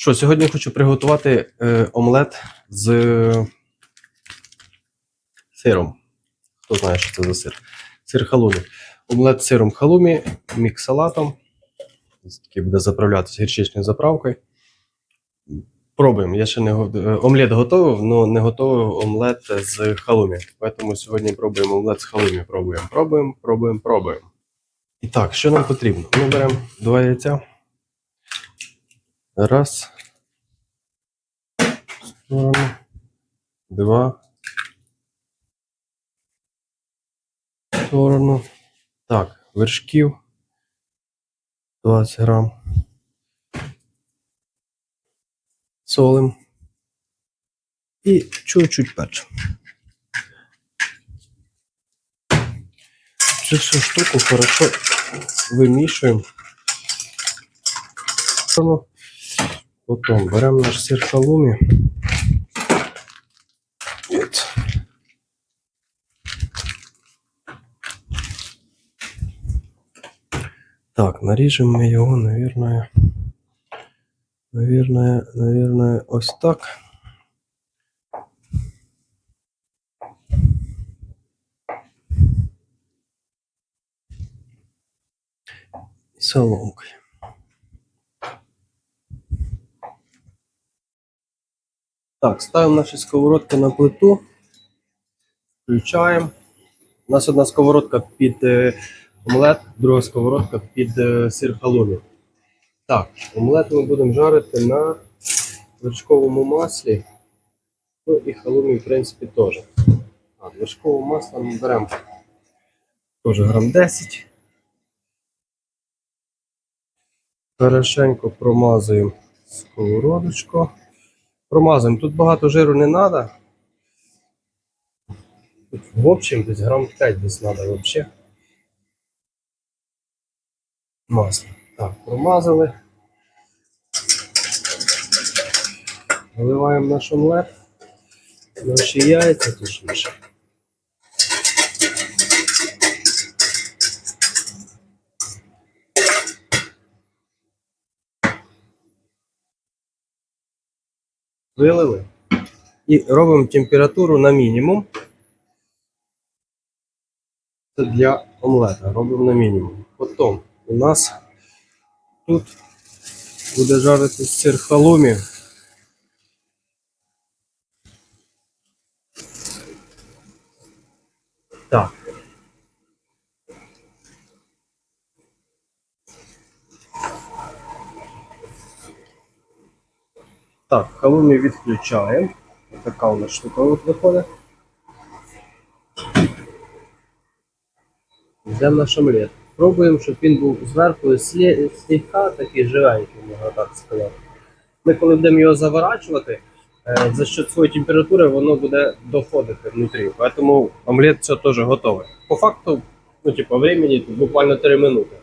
Що, сьогодні хочу приготувати е, омлет з сиром. Хто знає, що це за сир? Сир халумі. Омлет з сиром халумі, мікс салатом. Такий буде заправлятися гірчичною заправкою. Пробуємо. Я ще не е, омлет готовив, але не готовив омлет з халумі. Тому сьогодні пробуємо омлет з халумі. Пробуємо, пробуємо, пробуємо, пробуємо. І так, що нам потрібно? Ми беремо два яйця. Раз. Сторону. Два. Сторону. Так, вершків. 20 грам. Солим. І чуть-чуть перчим. Цю всю штуку хорошо вимішуємо. Ну, Потім беремо наш сир халумі. От. Так, наріжемо ми його, наверное, наверное, наверное, ось так. І соломкою. Так, ставимо наші сковородки на плиту. Включаємо. У нас одна сковородка під е, омлет, друга сковородка під е, сир халумі. Так, омлет ми будемо жарити на вершковому маслі. Ну і халумі, в принципі, теж. А, вершкового масла ми беремо теж грам 10. Хорошенько промазуємо сковородочку. Промазуємо. Тут багато жиру не треба. Тут в общем десь грам 5 десь треба взагалі. Масло. Так, промазали. Вливаємо наш омлет. Наші яйця точніше. Вилили. І робимо температуру на мінімум. Це для омлета. Робимо на мінімум. Потім у нас тут буде жаритись сир халумі. Так. Так, халумі відключаємо. Така у нас штука от виходить. Йдемо наш омлет. Пробуємо, щоб він був зверху слегка такий живенький, можна так сказати. Ми коли будемо його заворачувати, е, за счет своєї температури воно буде доходити внутрі. Тому омлет все теж готовий. По факту, ну, типу, времени тут буквально 3 минути.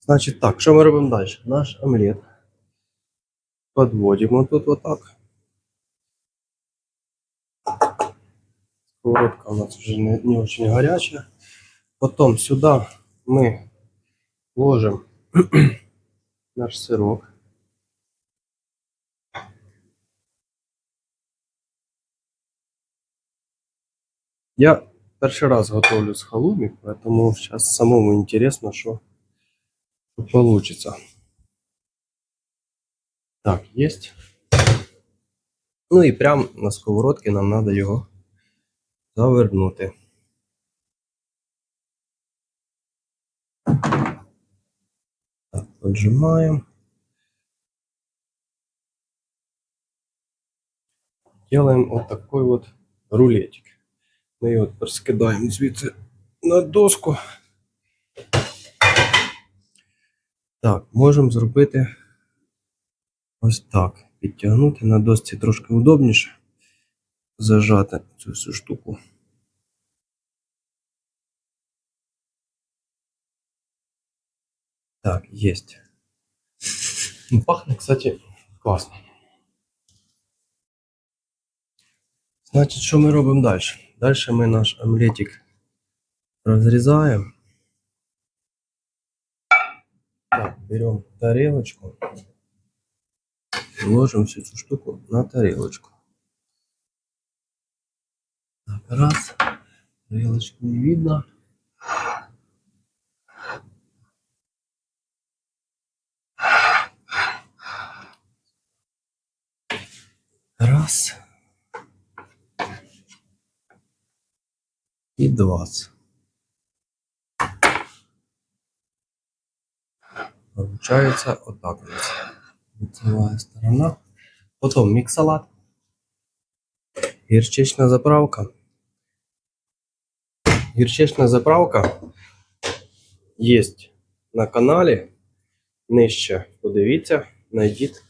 Значить так, що ми робимо далі? Наш омлет подводимо тут отак. Сковородка у нас вже не, не очень горячая. Потом сюда мы ложим наш сырок. Я перший раз готовлю з халумі, поэтому сейчас самому интересно, что получится. Так, есть. Ну і прямо на сковородці нам треба його завернути. Так, поджимаємо. Делаем вот такой вот рулетик. Ми його тепер скидаємо звідси на доску. Так, можемо зробити ось так. Підтягнути на досці трошки удобніше. Зажати цю всю штуку. Так, есть. Ну, Пахнет, кстати, класно. Значить, що ми робимо далі? Далі ми наш омлетик розрізаємо. Так, беремо тарелочку. Ложимо всю цю штуку на тарілочку. Так, раз. Тарілочку не видно. Раз. І двадцять. Получается вот так вот. Лицевая сторона. Потом мікс-салат. Гірчична заправка. Гірчична заправка є на каналі. Нижче подивіться, знайдіть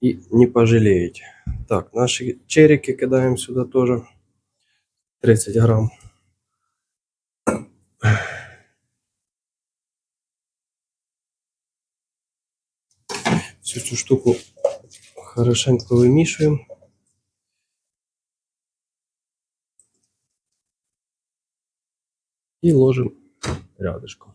і не пожалієте. Так, наші черики кидаємо сюди теж. 30 грам. Всю цю штуку хорошенько вимішуємо. І ложимо рядышком.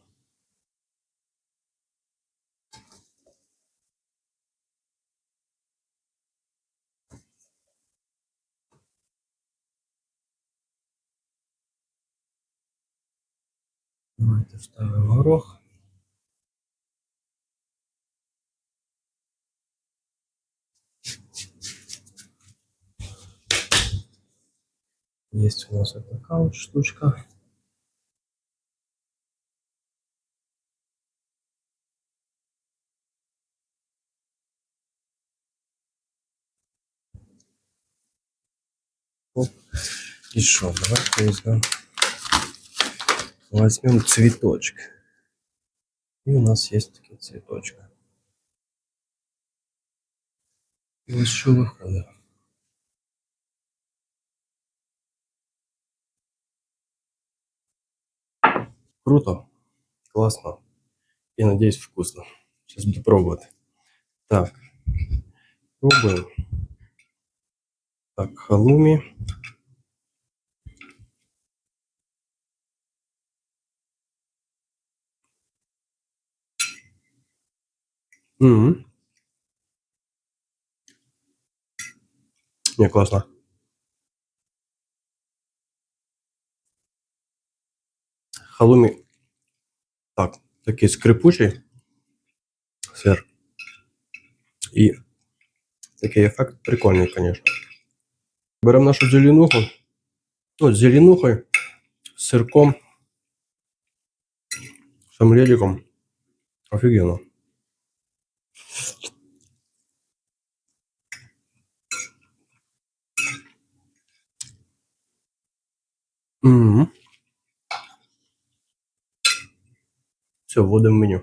Давайте вставимо горох. Есть у нас вот такая вот штучка. Оп. И что, возьмем, возьмем цветочек. И у нас есть такие цветочки. И вот что выходит. Круто, классно. И надеюсь, вкусно. Сейчас буду пробовать. Так, пробуем. Так, халуми. М. Не, классно. Халумі. Так, такий скрипучий сир. І такий ефект прикольний, звісно. Беремо нашу зеленуху. Ну, з зеленухою, з сирком, з омлетиком. Офігенно. Угу. Все, вводимо меню.